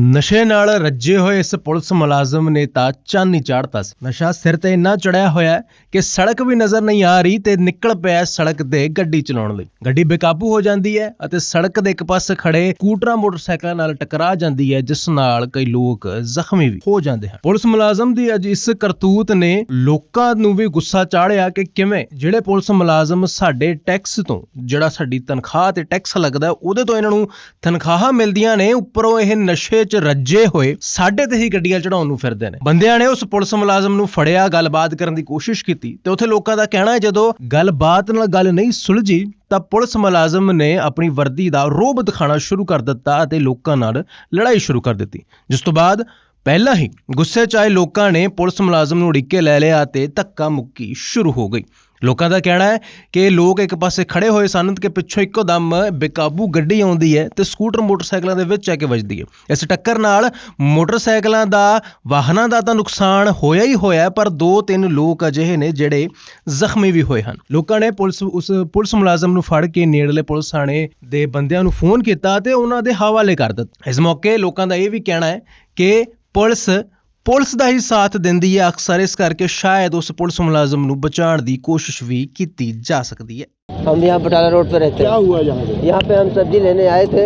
ਨਸ਼ੇ ਨਾਲ ਰੱਜੇ ਹੋਏ ਇਸ ਪੁਲਿਸ ਮੁਲਾਜ਼ਮ ਨੇ ਤਾਂ ਚਾਨੀ ਚਾੜਤਾ ਸੀ। ਨਸ਼ਾ ਸਿਰ ਤੇ ਇੰਨਾ ਚੜਿਆ ਹੋਇਆ ਕਿ ਸੜਕ ਵੀ ਨਜ਼ਰ ਨਹੀਂ ਆ ਰਹੀ ਤੇ ਨਿਕਲ ਪਿਆ ਸੜਕ ਤੇ ਗੱਡੀ ਚਲਾਉਣ ਲਈ। ਗੱਡੀ ਬੇਕਾਬੂ ਹੋ ਜਾਂਦੀ ਹੈ ਅਤੇ ਸੜਕ ਦੇ ਇੱਕ ਪਾਸੇ ਖੜੇ ਸਕੂਟਰਾਂ, ਮੋਟਰਸਾਈਕਲਾਂ ਨਾਲ ਟਕਰਾ ਜਾਂਦੀ ਹੈ, ਜਿਸ ਨਾਲ ਕਈ ਲੋਕ ਜ਼ਖਮੀ ਵੀ ਹੋ ਜਾਂਦੇ ਹਨ। ਪੁਲਿਸ ਮੁਲਾਜ਼ਮ ਦੀ ਅੱਜ ਇਸ ਕਰਤੂਤ ਨੇ ਲੋਕਾਂ ਨੂੰ ਵੀ ਗੁੱਸਾ ਚਾੜਿਆ ਕਿ ਕਿਵੇਂ ਜਿਹੜੇ ਪੁਲਿਸ ਮੁਲਾਜ਼ਮ ਸਾਡੇ ਟੈਕਸ ਤੋਂ, ਜਿਹੜਾ ਸਾਡੀ ਤਨਖਾਹ ਤੇ ਟੈਕਸ ਲੱਗਦਾ, ਉਹਦੇ ਤੋਂ ਇਹਨਾਂ ਨੂੰ ਤਨਖਾਹਾਂ ਮਿਲਦੀਆਂ ਨੇ, ਉੱਪਰੋਂ ਇਹ ਨਸ਼ੇ 'ਚ ਰੱਜੇ ਹੋਏ ਸਾਡੇ ਤੇ ਹੀ ਗੱਡੀਆਂ ਚੜਾਉਣ ਨੂੰ ਫਿਰਦੇ ਨੇ। ਬੰਦਿਆਂ ਨੇ ਉਸ ਪੁਲਿਸ ਮੁਲਾਜ਼ਮ ਨੂੰ ਫੜਿਆ, ਗੱਲਬਾਤ ਕਰਨ ਦੀ ਕੋਸ਼ਿਸ਼ ਕੀਤੀ ਤੇ ਉੱਥੇ ਲੋਕਾਂ ਦਾ ਕਹਿਣਾ ਹੈ ਜਦੋਂ ਗੱਲਬਾਤ ਨਾਲ ਗੱਲ ਨਹੀਂ ਸੁਲਝੀ ਤਾਂ ਪੁਲਿਸ ਮੁਲਾਜ਼ਮ ਨੇ ਆਪਣੀ ਵਰਦੀ ਦਾ ਰੋਬ ਦਿਖਾਉਣਾ ਸ਼ੁਰੂ ਕਰ ਦਿੱਤਾ ਅਤੇ ਲੋਕਾਂ ਨਾਲ ਲੜਾਈ ਸ਼ੁਰੂ ਕਰ ਦਿੱਤੀ। ਜਿਸ ਤੋਂ ਬਾਅਦ ਪਹਿਲਾਂ ਹੀ ਗੁੱਸੇ 'ਚ ਆਏ ਲੋਕਾਂ ਨੇ ਪੁਲਿਸ ਮੁਲਾਜ਼ਮ ਨੂੰ ਉੜੀਕੇ ਲੈ ਲਿਆ ਤੇ ਧੱਕਾ ਮੁੱਕੀ ਸ਼ੁਰੂ ਹੋ ਗਈ। ਲੋਕਾਂ ਦਾ ਕਹਿਣਾ ਹੈ ਕਿ ਲੋਕ ਇੱਕ ਪਾਸੇ ਖੜੇ ਹੋਏ ਸਨ ਕਿ ਪਿੱਛੋਂ ਇੱਕੋ ਦਮ ਬੇਕਾਬੂ ਗੱਡੀ ਆਉਂਦੀ ਹੈ ਤੇ ਸਕੂਟਰ ਮੋਟਰਸਾਈਕਲਾਂ ਦੇ ਵਿੱਚ ਆ ਕੇ ਵੱਜਦੀ ਹੈ। ਇਸ ਟੱਕਰ ਨਾਲ ਮੋਟਰਸਾਈਕਲਾਂ ਦਾ, ਵਾਹਨਾਂ ਦਾ ਤਾਂ ਨੁਕਸਾਨ ਹੋਇਆ ਹੀ ਹੋਇਆ ਪਰ ਦੋ ਤਿੰਨ ਲੋਕ ਅਜਿਹੇ ਨੇ ਜਿਹੜੇ ਜ਼ਖਮੀ ਵੀ ਹੋਏ ਹਨ। ਲੋਕਾਂ ਨੇ ਪੁਲਿਸ, ਉਸ ਪੁਲਿਸ ਮੁਲਾਜ਼ਮ ਨੂੰ ਫੜ ਕੇ ਨੇੜਲੇ ਪੁਲਿਸ ਥਾਣੇ ਦੇ ਬੰਦਿਆਂ ਨੂੰ ਫੋਨ ਕੀਤਾ ਤੇ ਉਹਨਾਂ ਦੇ ਹਵਾਲੇ ਕਰ ਦਿੱਤਾ। ਇਸ ਮੌਕੇ ਲੋਕਾਂ ਦਾ ਇਹ ਵੀ ਕਹਿਣਾ ਹੈ ਕਿ ਪੁਲਿਸ ਪੁਲਿਸ ਦਾ ਹੀ ਸਾਥ ਦਿੰਦੀ ਹੈ ਅਕਸਰ ਇਸ ਕਰਕੇ ਸ਼ਾਇਦ ਉਸ ਪੁਲਿਸ ਮੁਲਾਜ਼ਮ ਨੂੰ ਬਚਾਉਣ ਦੀ ਕੋਸ਼ਿਸ਼ ਵੀ ਕੀਤੀ ਜਾ ਸਕਦੀ ਹੈ हम यहाँ बटाला रोड पे रहते क्या हैं हुआ यहाँ पे यहाँ पे हम सब्जी लेने आए थे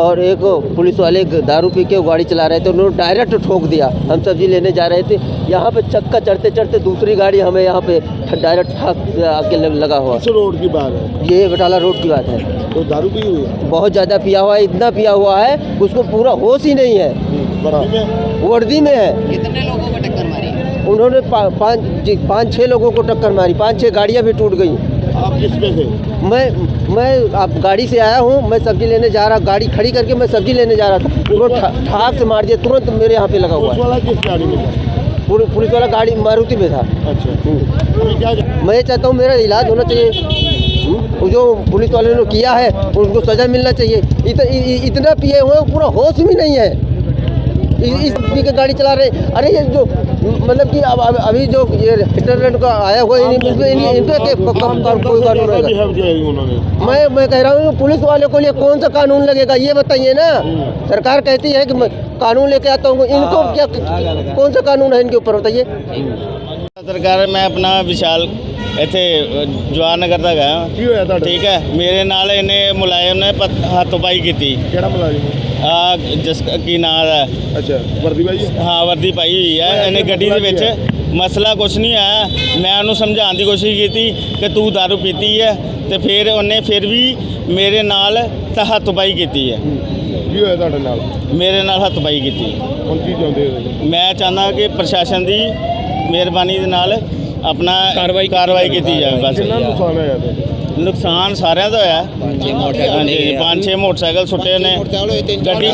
और एक पुलिस वाले दारू पी के गाड़ी चला रहे थे उन्होंने डायरेक्ट ठोक दिया हम सब्जी लेने जा रहे थे यहाँ पे चक्का चढ़ते चढ़ते दूसरी गाड़ी हमें यहाँ पे डायरेक्ट ठाक से आके लग- लगा हुआ किस रोड की बात है ये बटाला रोड की बात है तो दारू पी हुई है बहुत ज़्यादा पिया हुआ है इतना पिया हुआ है उसको पूरा होश ही नहीं है में वर्दी में है। कितने लोगों को टक्कर मारी? उन्होंने पाँच जी, पाँच छः लोगों को टक्कर मारी। पाँच छः गाड़ियाँ भी टूट गई। आप किस पे थे? मैं मैं आप गाड़ी से आया हूँ मैं सब्ज़ी लेने जा रहा गाड़ी खड़ी करके मैं सब्ज़ी लेने जा रहा था। उन्होंने ठाक से मार दिया तुरंत मेरे यहाँ पे लगा हुआ पुलिस है वाला गाड़ी पुलिस वाला मारुति में था। अच्छा। मैं ये चाहता हूँ मेरा इलाज होना चाहिए। जो पुलिस वाले ने किया है उनको सज़ा मिलना चाहिए। इत, इ- इतना पिए हुए पूरा होश भी नहीं है। इस कंपनी के गाड़ी चला रहे। अरे ये जो मतलब कि अब अभी जो ये इंटरनेट का आया हुआ इन कोई कानून मैं मैं कह रहा हूँ पुलिस वाले को लिए कौन सा कानून लगेगा ये बताइए ना। सरकार कहती है कि कानून लेके आता हूँ इनको हाँ, क्या कौन सा कानून है इनके ऊपर बताइए। सरकार मैं अपना विशाल ਇੱਥੇ ਅ, ਜਵਾਹਰ ਨਗਰ ਦਾ ਗਿਆ ਕੀ ਹੋਇਆ ਤੁਹਾਡੇ? ਠੀਕ ਹੈ। ਮੇਰੇ ਨਾਲ ਇਹਨੇ ਮੁਲਾਇਮ ਨੇ ਪਤ- ਹੱਥੋਂ-ਪਾਈ ਕੀਤੀ। ਕਿਹੜਾ ਮੁਲਾਜ਼ਮ? ਆ ਜਿਸ ਕੀ ਨਾਂ ਅੱਛਾ ਵਰਦੀ ਭਾਈ ਹਾਂ? ਵਰਦੀ ਪਾਈ ਹੋਈ ਹੈ। ਇਹਨੇ ਗੱਡੀ ਦੇ ਵਿੱਚ ਮਸਲਾ ਕੁਛ ਨਹੀਂ ਆਇਆ ਮੈਂ ਉਹਨੂੰ ਸਮਝਾਉਣ ਦੀ ਕੋਸ਼ਿਸ਼ ਕੀਤੀ ਕਿ ਤੂੰ दारू ਪੀਤੀ ਹੈ ਤੇ ਫਿਰ ਉਹਨੇ ਫਿਰ ਵੀ ਮੇਰੇ ਨਾਲ ਤਾਂ ਹੱਥੋਂ-ਪਾਈ ਕੀਤੀ ਹੈ। ਕੀ ਹੋਇਆ ਤੁਹਾਡੇ ਨਾਲ? ਮੇਰੇ ਨਾਲ ਹੱਥੋਂ-ਪਾਈ ਕੀਤੀ। ਹੁਣ ਕੀ ਚਾਹੁੰਦੇ ਹੋ ਮੈਂ ਚਾਹੁੰਦਾ ਕਿ ਪ੍ਰਸ਼ਾਸਨ ਦੀ ਮਿਹਰਬਾਨੀ ਦੇ ਨਾਲ ਆਪਣਾ ਕਾਰਵਾਈ ਕਾਰਵਾਈ ਕੀਤੀ ਜਾਵੇ ਬਸ। ਕਿੰਨਾ ਨੁਕਸਾਨ ਹੋਇਆ ਨੁਕਸਾਨ ਸਾਰਿਆਂ ਦਾ ਹੋਇਆ। ਹਾਂਜੀ ਪੰਜ ਛੇ ਮੋਟਰਸਾਈਕਲ ਸੁੱਟੇ ਨੇ। ਗੱਡੀ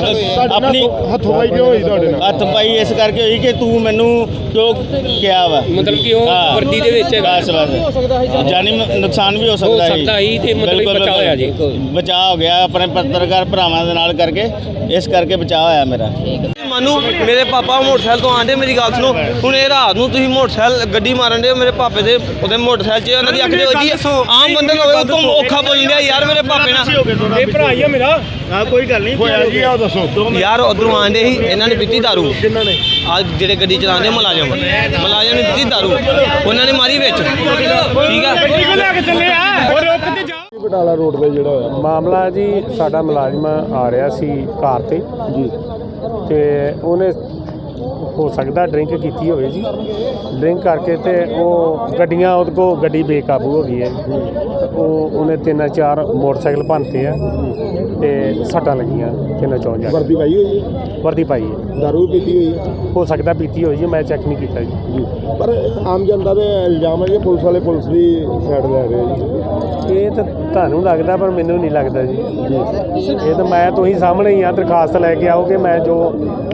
ਆਪਣੀ ਹੱਥੋਂ ਕਿਉਂ ਹੋਈ ਤੁਹਾਡੇ ਨਾਲ? ਹੱਥ ਪਾਈ ਇਸ ਕਰਕੇ ਹੋਈ ਕਿ ਤੂੰ ਮੈਨੂੰ ਕਿਉਂ ਕਿਹਾ ਵਾ? ਮਤਲਬ ਕਿ ਉਹ ਹਾਂ। ਵਰਦੀ ਦੇ ਵਿੱਚ ਹੈਗਾ। ਬਸ ਬਸ। ਜਾਨੀ ਨੁਕਸਾਨ ਵੀ ਹੋ ਸਕਦਾ ਹੋ ਸਕਦਾ ਸੀ ਤੇ ਮਤਲਬ ਬਿਲਕੁਲ, ਬਚਾਅ ਹੋਇਆ ਜੀ। ਬਚਾਅ ਹੋ ਗਿਆ। ਆਪਣੇ ਪੱਤਰਕਾਰ ਭਰਾਵਾਂ ਦੇ ਨਾਲ ਕਰਕੇ ਇਸ ਕਰਕੇ ਬਚਾਅ ਹੋਇਆ ਮੇਰਾ। ਮਾਨੂੰ ਮੇਰੇ ਪਾਪਾ ਮੋਟਰਸਾਈਕਲ ਤੋਂ ਆਂਦੇ ਮੇਰੀ ਗੱਲ ਸੁਣੋ। ਹੁਣ ਇਹ ਰਾਤ ਨੂੰ ਤੁਸੀਂ ਮੋਟਰਸਾਈਕਲ ਗੱਡੀ ਮਾਰਨ ਦੇ ਮੇਰੇ ਪਾਪੇ ਦੇ ਉਹਦੇ ਮੋਟਰਸਾਈਕਲ 'ਚ ਉਹਨਾਂ ਦੀ ਅੱਖ ਦੇ ਵੱਜੀ ਆ। ਆਮ ਬੰਦੇ ਨੂੰ ਹੋਵੇ ਉਤੋਂ ਔਖਾ ਬੋਲ ਲਿਆ ਯਾਰ ਮੇਰੇ ਪਾਪੇ ਨਾਲ। ਇਹ ਭਰਾ ਹੀ ਆ ਮੇਰਾ। ਹਾਂ ਕੋਈ ਗੱਲ ਨਹੀਂ ਹੋਇਆ ਕੀ ਆ ਦੱਸੋ। ਯਾਰ ਉਧਰੋਂ ਆਂਦੇ ਸੀ ਇਹਨਾਂ ਨੇ ਪੀਤੀ ਦਾਰੂ ਕਿੰਨਾ ਨੇ? ਆ ਜਿਹੜੇ ਗੱਡੀ ਚਲਾਉਂਦੇ ਮੁਲਾਜ਼ਮ। ਮੁਲਾਜ਼ਮ ਨੇ ਪੀਤੀ ਦਾਰੂ ਉਹਨਾਂ ਨੇ ਮਾਰੀ ਵਿੱਚ। ਠੀਕ ਆ? ਬਟਾਲਾ ਰੋਡ ਤੇ ਜਿਹੜਾ ਹੋਇਆ? ਮਾਮਲਾ ਜੀ ਸਾਡਾ ਮੁਲਾਜ਼ਮ ਆ ਰਿਹਾ ਸੀ ਕਾਰ ਤੇ। ਜੀ। ਤੇ ਉਹਨੇ ਹੋ ਸਕਦਾ ਡਰਿੰਕ ਕੀਤੀ ਹੋਵੇ ਜੀ। ਡਰਿੰਕ ਕਰਕੇ ਤੇ ਉਹ ਗੱਡੀਆਂ ਉਹਦੇ ਕੋ ਗੱਡੀ ਬੇਕਾਬੂ ਹੋ ਗਈ ਹੈ। ਤੇ ਉਹ ਉਹਨੇ ਤਿੰਨ ਚਾਰ ਮੋਟਰਸਾਈਕਲ ਭੰਨਤੇ ਆ ਤੇ ਸੱਟਾਂ ਲੱਗੀਆਂ ਤਿੰਨ ਚੌਂ ਜਾ ਕੇ। ਵਰਦੀ ਭਾਈ ਹੋਈ ਹੈ? ਵਰਦੀ ਪਾਈ ਹੈ। ਦਾਰੂ ਪੀਤੀ ਹੋਈ ਹੈ? ਹੋ ਸਕਦਾ ਪੀਤੀ ਹੋਈ ਜੀ ਮੈਂ ਚੈੱਕ ਨਹੀਂ ਕੀਤਾ ਜੀ। ਜੀ। ਪਰ ਆਮ ਜਨਤਾ ਦੇ ਇਲਜ਼ਾਮ ਹੈ ਕਿ ਪੁਲਿਸ ਵਾਲੇ ਪੁਲਿਸ ਦੀ ਸਾਈਡ ਲੈ ਰਹੇ ਜੀ। ਇਹ ਤਾਂ ਤੁਹਾਨੂੰ ਲੱਗਦਾ ਪਰ ਮੈਨੂੰ ਨਹੀਂ ਲੱਗਦਾ ਜੀ। ਇਹ ਤਾਂ ਮੈਂ ਤੁਸੀਂ ਸਾਹਮਣੇ ਹੀ ਆ ਦਰਖਾਸਤ ਲੈ ਕੇ ਆਓਗੇ ਮੈਂ ਜੋ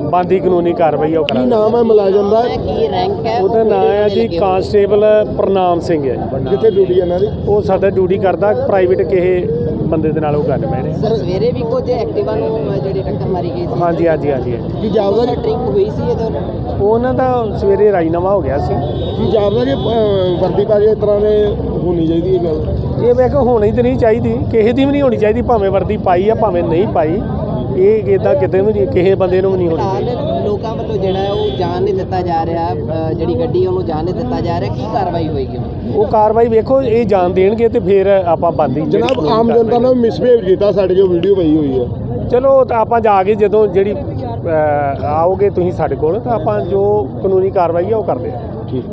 ਬੰਦੀ ਕਾਨੂੰਨੀ ਕਾਰਵਾਈ ਆ ਉਹ ਕੀ ਕਰਾਂਗਾ। ਨਾਮ ਹੈ ਮੁਲਾਜ਼ਮ ਦਾ ਕੀ ਰੈਂਕ ਹੈ ਉਹਦਾ ਨਾਮ ਹੈ ਜੀ ਕਾਂਸਟੇਬਲ ਪ੍ਰਨਾਮ ਸਿੰਘ ਹੈ ਜੀ। ਕਿੱਥੇ ਡਿਊਟੀ ਇਹਨਾਂ ਦੀ? ਉਹ ਸਾਡਾ ਡਿਊਟੀ ਕਰਦਾ ਪ੍ਰਾਈਵੇਟ ਕਿਸੇ ਬੰਦੇ ਦੇ ਨਾਲ ਉਹ ਗੱਲ ਮੈਂ ਸਰ ਸਵੇਰੇ ਵੀ ਕੁਝ ਐਕਟਿਵਾ ਨੂੰ ਜਿਹੜੀ ਟੱਕਰ ਮਾਰੀ ਗਈ ਸੀ? ਹਾਂਜੀ ਹਾਂਜੀ ਹਾਂਜੀ। ਕੀ ਜਾਪਦਾ ਜੀ ਡਰਿੰਕ ਹੋਈ ਸੀ ਇਹਦੇ ਉਹਨਾਂ ਦਾ ਸਵੇਰੇ ਰਾਜੀਨਾਮਾ ਹੋ ਗਿਆ ਸੀ। ਕੀ ਜਾਪਦਾ ਜੀ ਵਰਦੀ ਪਾ ਕੇ ਇਸ ਤਰ੍ਹਾਂ ਦੇ ਹੋਣੀ ਚਾਹੀਦੀ ਇਹ ਗੱਲ। ਇਹ ਮੈਂ ਕਿਹਾ ਹੋਣੀ ਤੇ ਨਹੀਂ ਚਾਹੀਦੀ ਕਿਸੇ ਦੀ ਵੀ ਨਹੀਂ ਹੋਣੀ ਚਾਹੀਦੀ ਭਾਵੇਂ ਵਰਦੀ ਪਾਈ ਆ ਭਾਵੇਂ ਨਹੀਂ ਪਾਈ। ਇਹ ਇਦਾਂ ਕਿਤੇ ਵੀ ਨਹੀਂ ਕਿਸੇ ਬੰਦੇ ਨੂੰ ਵੀ ਨਹੀਂ ਹੋਣੀ ਚਾਹੀਦੀ। ਫਿਲਹਾਲ ਲੋਕਾਂ ਵੱਲੋਂ ਜਿਹੜਾ ਹੈ ਉਹ ਜਾਣ ਨਹੀਂ ਦਿੱਤਾ ਜਾ ਰਿਹਾ ਅ, ਜਿਹੜੀ ਗੱਡੀ ਉਹਨੂੰ ਜਾਣ ਨਹੀਂ ਦਿੱਤਾ ਜਾ ਰਿਹਾ ਕੀ ਕਾਰਵਾਈ ਹੋਏਗੀ ਹੁਣ? ਉਹ ਕਾਰਵਾਈ ਵੇਖੋ ਇਹ ਜਾਣ ਦੇਣਗੇ ਤੇ ਫਿਰ ਆਪਾਂ ਬੰਦੀ ਜਨਾਬ ਆਮ ਜਨਤਾ ਨੇ ਮਿਸਬਿਹੇਵ ਕੀਤਾ ਸਾਡੇ ਜੋ ਵੀਡੀਓ ਪਈ ਹੋਈ ਹੈ। ਚਲੋ ਤਾਂ ਆਪਾਂ ਜਾ ਕੇ ਜਦੋਂ ਜਿਹੜੀ ਅਹ, ਆਓਗੇ ਤੁਸੀਂ ਸਾਡੇ ਕੋਲ ਤਾਂ ਆਪਾਂ ਜੋ ਕਾਨੂੰਨੀ ਕਾਰਵਾਈ ਆ ਉਹ ਕਰਦੇ ਆ